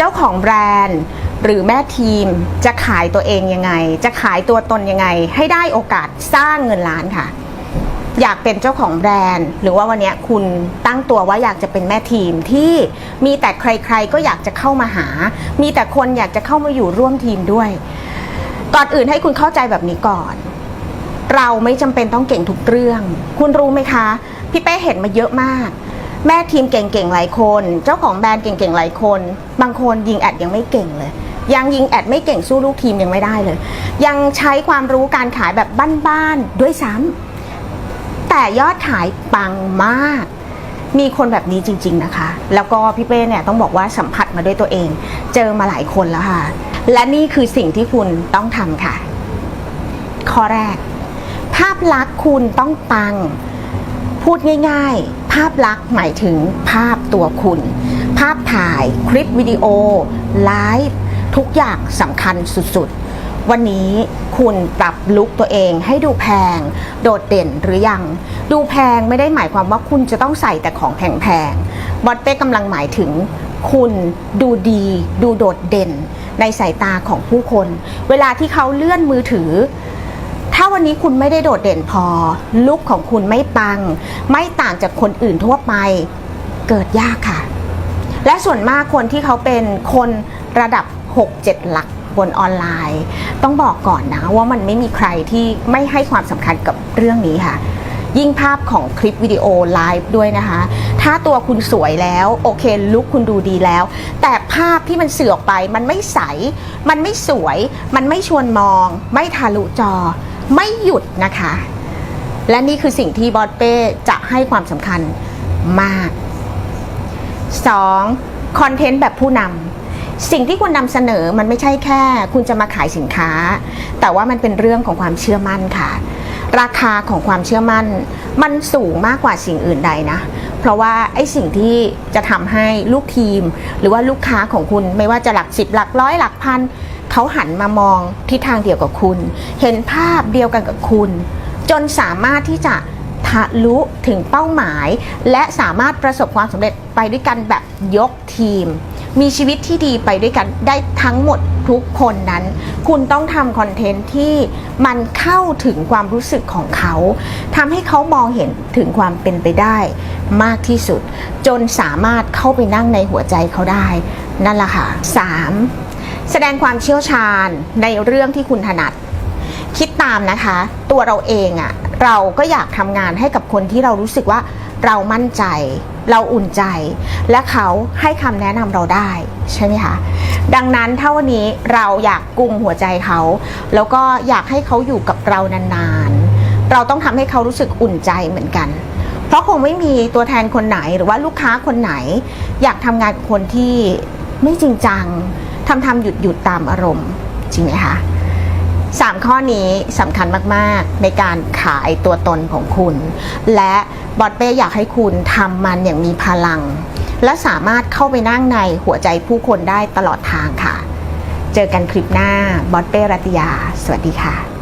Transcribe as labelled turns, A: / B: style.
A: เจ้าของแบรนด์ หรือแม่ทีมจะขายตัวเองยังไง จะขายตัวตนยังไง ให้ได้โอกาสสร้างเงินล้านค่ะ อยากเป็นเจ้าของแบรนด์ หรือว่าวันนี้คุณตั้งตัวว่าอยากจะเป็นแม่ทีมที่มีแต่ใครๆ ก็อยากจะเข้ามาหา มีแต่คนอยากจะเข้ามาอยู่ร่วมทีมด้วย ก่อนอื่นให้คุณเข้าใจแบบนี้ก่อน เราไม่จำเป็นต้องเก่งทุกเรื่อง คุณรู้ไหมคะ พี่เป้เห็นมาเยอะมาก แม่ทีมเก่งๆหลายคน เจ้าของแบรนด์เก่งๆหลายคน บางคนยิงแอดยังไม่เก่งเลย ยังยิงแอดไม่เก่งสู้ลูกทีมยังไม่ได้เลย ยังใช้ความรู้การขายแบบบ้านๆด้วยซ้ำแต่ยอดขายปังมาก มีคนแบบนี้จริง ๆนะคะ แล้วก็พี่เป้เนี่ยต้องบอกว่าสัมผัสมาด้วยตัวเอง เจอมาหลายคนแล้วค่ะ และนี่คือสิ่งที่คุณต้องทำค่ะ ข้อแรก ภาพลักษณ์คุณต้องปัง พูดง่ายๆ ภาพลักษณ์หมายถึงภาพตัวคุณ ภาพถ่ายคลิปวิดีโอ ไลฟ์ทุกอย่างสำคัญสุดๆ วันนี้คุณปรับลุคตัวเองให้ดูแพง โดดเด่นหรือยัง ดูแพงไม่ได้หมายความว่าคุณจะต้องใส่แต่ของแพงๆบอสเป้กำลังหมายถึงคุณดูดี ดูโดดเด่น ในสายตาของผู้คน เวลาที่เขาเลื่อนมือถือ ถ้าวันนี้คุณไม่ได้โดดเด่นพอ ลุคของคุณไม่ปัง ไม่ต่างจากคนอื่นทั่วไป เกิดยากค่ะ และส่วนมากคนที่เขาเป็นคนระดับ 6-7 หลักบนออนไลน์ ต้องบอกก่อนนะว่ามันไม่มีใครที่ไม่ให้ความสำคัญกับเรื่องนี้ค่ะ ยิ่งภาพของคลิปวิดีโอไลฟ์ด้วยนะคะ ถ้าตัวคุณสวยแล้ว โอเคลุคคุณดูดีแล้ว แต่ภาพที่มันเสื่อออกไปมันไม่ใส มันไม่สวย มันไม่ชวนมอง ไม่ทะลุจอ ไม่หยุดนะคะ และนี่คือสิ่งที่บอสเป้จะให้ความสำคัญมาก 2. คอนเทนต์แบบผู้นำสิ่งที่คุณนำเสนอมันไม่ใช่แค่ คุณจะมาขายสินค้า แต่ว่ามันเป็นเรื่องของความเชื่อมั่นค่ะ ราคาของความเชื่อมั่น มันสูงมากกว่าสิ่งอื่นใดนะ เพราะว่าไอ้สิ่งที่จะทำให้ลูกทีม หรือว่าลูกค้าของคุณไม่ว่าจะหลักสิบหลักร้อยหลักพัน เขาหันมามองทิศทางเดียวกับคุณ เห็นภาพเดียวกันกับคุณ จนสามารถที่จะทะลุถึงเป้าหมาย และสามารถประสบความสำเร็จไปด้วยกันแบบยกทีม มีชีวิตที่ดีไปด้วยกันได้ทั้งหมดทุกคนนั้น คุณต้องทำคอนเทนต์ที่มันเข้าถึงความรู้สึกของเขาทำให้เขามองเห็นถึงความเป็นไปได้มากที่สุด จนสามารถเข้าไปนั่งในหัวใจเขาได้ นั่นแหละค่ะ 3. แสดงความเชี่ยวชาญในเรื่องที่คุณถนัด คิดตามนะคะ ตัวเราเองอะ่ะเราก็อยากทำงานให้กับคนที่เรารู้สึกว่าเรามั่นใจ เราอุ่นใจ และเขาให้คำแนะนำเราได้ใช่ไหมคะดังนั้นถ้าวันนี้เราอยากกุมหัวใจเขา แล้วก็อยากให้เขาอยู่กับเรานานๆ เราต้องทำให้เขารู้สึกอุ่นใจเหมือนกัน เพราะคงไม่มีตัวแทนคนไหนหรือว่าลูกค้าคนไหน อยากทำงานกับคนที่ไม่จริงจัง ทำทำหยุดหยุดตามอารมณ์จริงไหมคะสามข้อนี้สำคัญมากๆในการขายตัวตนของคุณ และบอสเป้อยากให้คุณทำมันอย่างมีพลัง และสามารถเข้าไปนั่งในหัวใจผู้คนได้ตลอดทางค่ะ เจอกันคลิปหน้าบอสเป้รัตยา สวัสดีค่ะ